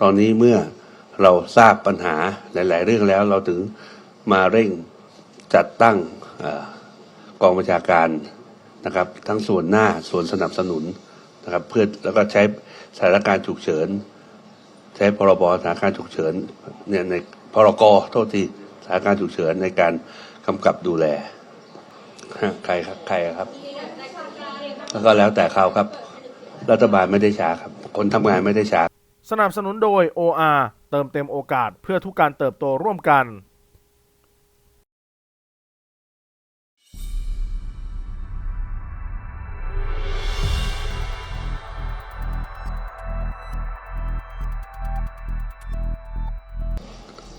ตอนนี้เมื่อเราทราบปัญหาหลาย ๆ เรื่องแล้วเราถึงมาเร่งจัดตั้งอกองบัญชาการนะครับ ทั้งส่วนหน้าส่วนสนับสนุนนะครับ เพื่อแล้วก็ใช้สถานการณ์ฉุกเฉิน ใช้พรบสถานการณ์ฉุกเฉินเนี่ยในพรกโทษทีสถานการณ์ฉุกเฉินในการกำกับดูแลใครครับใครครับแล้วก็แล้วแต่เขาครับ รัฐบาลไม่ได้ช้าครับ คนทำงานไม่ได้ช้า สนับสนุนโดย OR เติมเต็มโอกาสเพื่อทุกการเติบโตร่วมกัน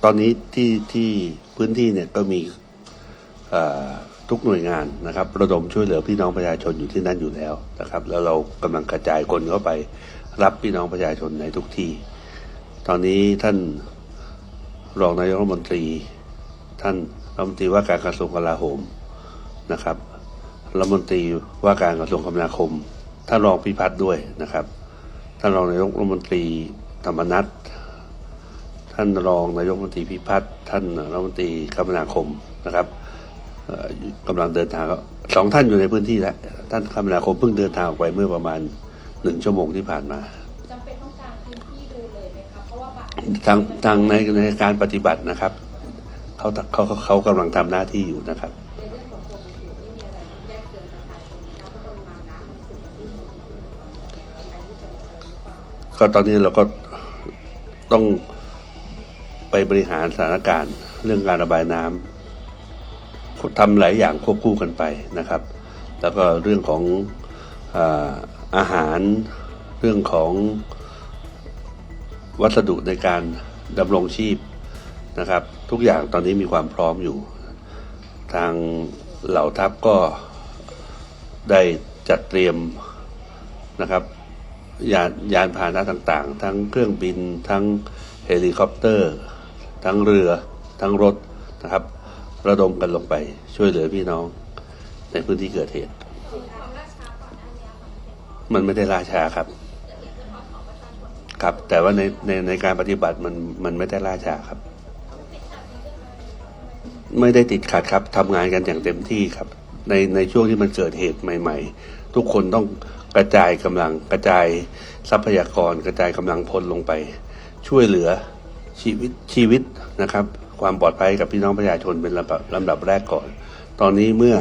ตอนนี้ที่ที่พื้นที่เนี่ยก็มีทุกหน่วยงานนะครับ ระดมช่วยเหลือพี่น้องประชาชนอยู่ที่นั่นอยู่แล้วนะครับ แล้วเรากำลังกระจายคนเข้าไป รับพี่น้องประชาชนในทุกที่ ตอนนี้ท่านรองนายกรัฐมนตรี ท่านรัฐมนตรีว่าการกระทรวงกลาโหมนะครับรัฐมนตรีว่าการกระทรวงคมนาคม ท่านรองพิพัฒน์ด้วยนะครับ ท่านรองนายกรัฐมนตรีธรรมนัฐท่านรองนายกรัฐมนตรีพิพัฒน์ท่านรัฐมนตรีคมนาคมนะครับเอ่อกำลังเดินทางสองท่านอยู่ในพื้นที่แล้วท่านคมนาคมเพิ่งเดินทางออกไปเมื่อประมาณ หนึ่งชั่วโมงที่ผ่านมาจำเป็นต้องการพื้นที่ดูเลยไหมคะเพราะว่าบางทางทางในในการปฏิบัตินะครับเขาเขาเขาเขากำลังทำหน้าที่อยู่นะครับในเรื่องของกรมอุตุไม่มีอะไรแยกเตือนประชาชนนะคะว่าปริมาณน้ำมันสูงขึ้นในที่จะเจอหรือเปล่าก็ตอนนี้เราก็ต้องไปบริหารสถานการณ์เรื่องการระบายน้ำทำหลายอย่างควบคู่กันไปนะครับ แล้วก็เรื่องของอา อาหารเรื่องของวัสดุในการดำรงชีพนะครับ ทุกอย่างตอนนี้มีความพร้อมอยู่ ทางเหล่าทัพก็ได้จัดเตรียมนะครับยานยานพาหนะต่างๆ ทั้งเครื่องบิน ทั้งเฮลิคอปเตอร์ ทั้งเรือ ทั้งรถนะครับ ระดมกันลงไปช่วยเหลือพี่น้องในพื้นที่เกิดเหตุ มันไม่ได้ล่าช้าครับ ครับ แต่ว่าในในในการปฏิบัติมันมันไม่ได้ล่าช้าครับ ไม่ได้ติดขัดครับทำงานกันอย่างเต็มที่ครับ ในในช่วงที่มันเกิดเหตุใหม่ ๆ ทุกคนต้องกระจายกำลังกระจายทรัพยากร กระจายกำลังพลลงไป ช่วยเหลือชีวิตชีวิตนะครับ ความปลอดภัยกับพี่น้องประชาชนเป็นลำดับลำดับแรกก่อน ตอนนี้เมื่อ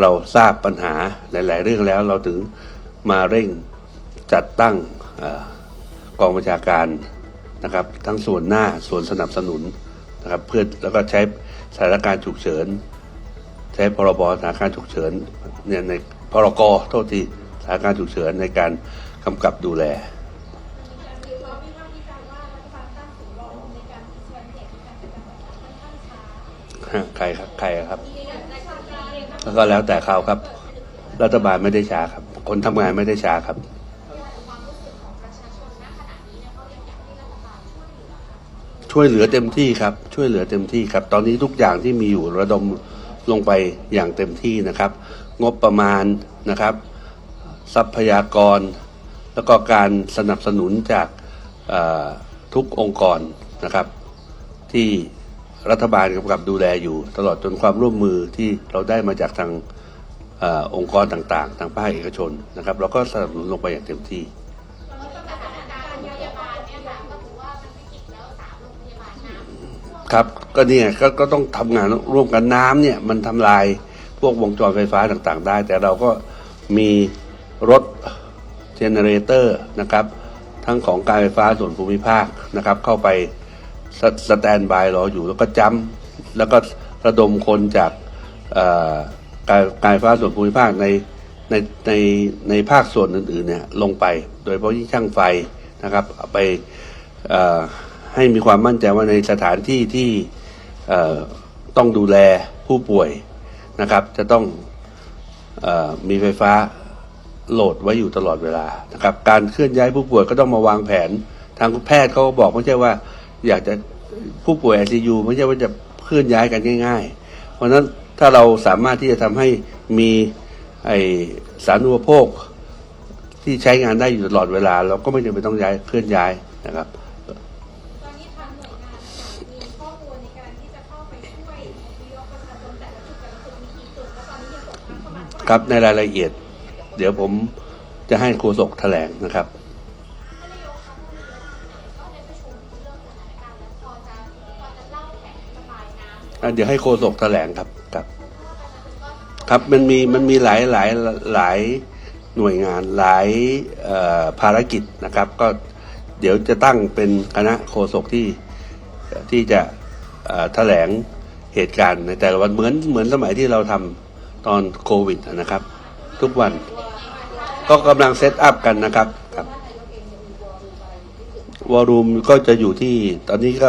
เราทราบปัญหาหลาย ๆ เรื่องแล้วเราถึง มาเร่งจัดตั้งอกองบัญชาการนะครับ ทั้งส่วนหน้าส่วนสนับสนุนนะครับเพื่อแล้วก็ใช้สถานการณ์ฉุกเฉิน ใช้พรบสถานการณ์ฉุกเฉินเนี่ยในพรกโทษทีสถานการณ์ฉุกเฉินในการกำกับดูแลในการพิจารณาเหตุการณ์เป็นแบบค่อนข้างช้าฮะใครครับใครครับ แล้วก็แล้วแต่เขาครับ รัฐบาลไม่ได้ช้าครับ คนทำงานไม่ได้ช้าครับ ช่วยเหลือเต็มที่ครับ ช่วยเหลือเต็มที่ครับ ตอนนี้ทุกอย่างที่มีอยู่ระดมลงไปอย่างเต็มที่นะครับ งบประมาณนะครับ ทรัพยากร แล้วก็การสนับสนุนจากทุกองค์กรนะครับ ที่รัฐบาลกำกับดูแลอยู่ ตลอดจนความร่วมมือที่เราได้มาจากทาง อองค์กรต่างๆ ทางภาคเอกชนนะครับเราก็สนับสนุนลงไปอย่างเต็มที่ครับก็เนี่ยก็ก็ต้องทำงานร่วมกันน้ำเนี่ยมันทำลายพวกวงจรไฟฟ้าต่างๆ ได้ แต่เราก็มีรถเจเนเรเตอร์นะครับ ทั้งของการไฟฟ้าส่วนภูมิภาคนะครับ เข้าไปสสแตนบายรออยู่แล้วก็จำแล้วก็ระดมคนจากอ การการไฟฟ้าส่วนภูมิภาคในในในในภาคส่วนอื่นๆเนี่ยลงไป โดยเฉพาะที่ช่างไฟนะครับไปให้มีความมั่นใจว่าในสถานที่ที่ต้องดูแลผู้ป่วยนะครับ จะต้องอมีไฟฟ้าโหลดไว้อยู่ตลอดเวลานะครับ การเคลื่อนย้ายผู้ป่วยก็ต้องมาวางแผน ทางแพทย์เขาก็บอกไม่ใช่ว่าอยากจะผู้ป่วย ICU ไม่ใช่ว่าจะเคลื่อนย้ายกันง่าย ๆ เพราะนั้น ถ้าเราสามารถที่จะทำให้มีไอสารุปโภคที่ใช้งานได้อยู่ตลอดเวลา เราก็ไม่จำเป็นต้องย้ายเคลื่อนย้ายนะครับคครับในรายละเอียด เดี๋ยวผมจะให้ครูศกแถลงนะครับ เดี๋ยวให้โฆษกแถลงครับครับ ครับมันมีมันมีหลายหลายหลายหน่วยงานหลายภารกิจนะครับ ก็เดี๋ยวจะตั้งเป็นคณะโฆษกที่ที่จะแถลงเหตุการณ์ในแต่ละวันเหมือนเหมือนสมัยที่เราทำตอนโควิดนะครับ ทุกวัน ก็กำลังเซตอัพกันนะครับครับวอรูมก็จะอยู่ที่ตอนนี้ก็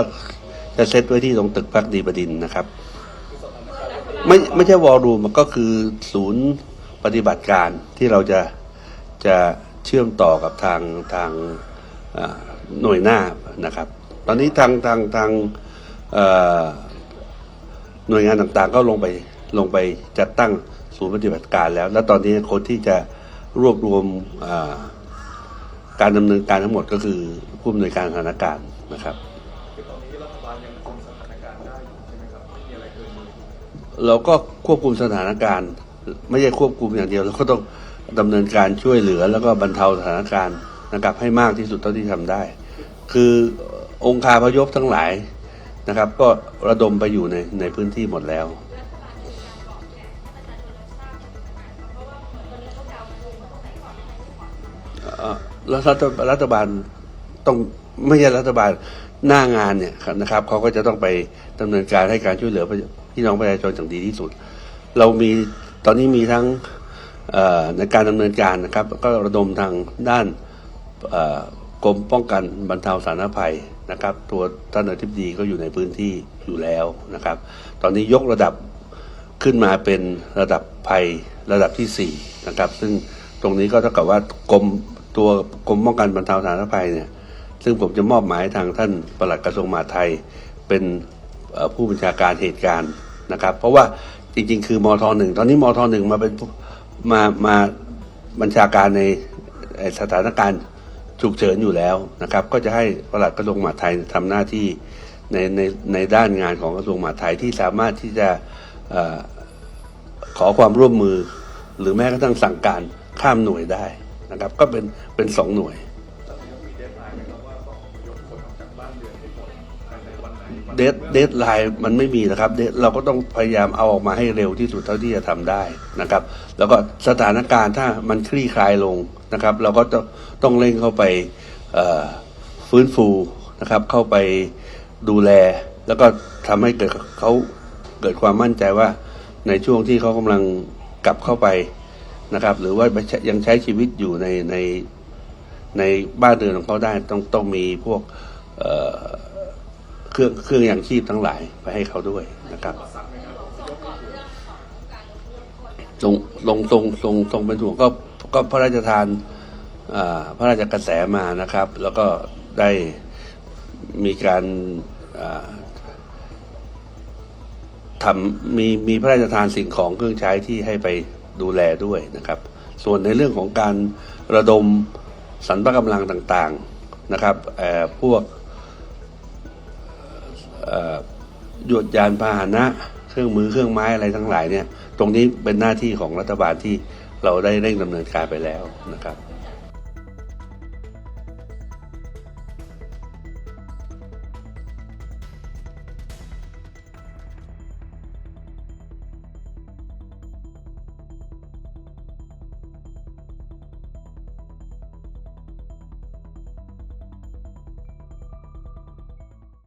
จะเซตไว้ที่ตรงตึกพักดีบดินนะครับ ไม่ไม่ใช่วอลลุ่มก็คือศูนย์ปฏิบัติการที่เราจะจะเชื่อมต่อกับทางทางหน่วยหน้านะครับ ตอนนี้ทางทางทางหน่วยงานต่างๆ ก็ลงไปลงไปจัดตั้งศูนย์ปฏิบัติการแล้ว แล้วตอนนี้คนที่จะรวบรวมการดำเนินการทั้งหมดก็คือผู้อำนวยการสถานการณ์นะครับ เราก็ควบคุมสถานการณ์ ไม่ใช่ควบคุมอย่างเดียวเราก็ต้องดำเนินการช่วยเหลือแล้วก็บรรเทาสถานการณ์นะครับให้มากที่สุดเท่าที่ทำได้ คือองค์คาพยพทั้งหลายนะครับ ก็ระดมไปอยู่ในในพื้นที่หมดแล้วแล้วรัฐรัฐบาลต้องไม่ใช่รัฐบาลหน้างานเนี่ยนะครับเขาก็จะต้องไปดำเนินการให้การช่วยเหลือ พี่น้องประชาชนอย่างดีที่สุด เรามีตอนนี้มีทั้งในการดำเนินการนะครับ ก็ระดมทางด้านกรมป้องกันบรรเทาสาธารณภัยนะครับ ตัวท่านอธิบดีก็อยู่ในพื้นที่อยู่แล้วนะครับ ตอนนี้ยกระดับขึ้นมาเป็นระดับภัยระดับที่สี่นะครับ ซึ่งตรงนี้ก็เท่ากับว่ากรมตัวกรมป้องกันบรรเทาสาธารณภัยเนี่ยซึ่งผมจะมอบหมายทางท่านปลัดกระทรวงมหาดไทยเป็น ผู้บัญชาการเหตุการณ์นะครับ เพราะว่าจริง ๆ คือมทหนึ่งตอนนี้มทหนึ่งมาเป็นมามาบัญชาการในสถานการณ์ฉุกเฉินอยู่แล้วนะครับ ก็จะให้ปลัดกระทรวงมหาดไทยทำหน้าที่ในในในด้านงานของกระทรวงมหาดไทยที่สามารถที่จะอขอความร่วมมือ หรือแม้กระทั่งสั่งการข้ามหน่วยได้นะครับ ก็เป็นเป็นสองหน่วย เดทเดทไลน์มันไม่มีนะครับเดทเราก็ต้องพยายามเอาออกมาให้เร็วที่สุดเท่าที่จะทำได้นะครับ แล้วก็สถานการณ์ถ้ามันคลี่คลายลงนะครับ เราก็ต้องต้องเร่งเข้าไปเอ่อฟื้นฟูนะครับ เข้าไปดูแล แล้วก็ทำให้เกิดเขาเกิดความมั่นใจว่าในช่วงที่เขากำลังกลับเข้าไปนะครับ หรือว่ายังใช้ชีวิตอยู่ในใน ในบ้านเรือนของเขาได้ต้องต้องมีพวกเอ่อ เครื่องเครื่องยังชีพทั้งหลายไปให้เขาด้วยนะครับลงลงตรงตรงตรงเป็นห่วงก็ก็พระราชทานพระราชกระแสมานะครับ แล้วก็ได้มีการทำมีมีพระราชทานสิ่งของเครื่องใช้ที่ให้ไปดูแลด้วยนะครับ ส่วนในเรื่องของการระดมสรรพกำลังต่างๆนะครับเอ่อพวก ยวดยานพาหนะ เครื่องมือเครื่องไม้อะไรทั้งหลายเนี่ย ตรงนี้เป็นหน้าที่ของรัฐบาลที่เราได้เร่งดำเนินการไปแล้วนะครับ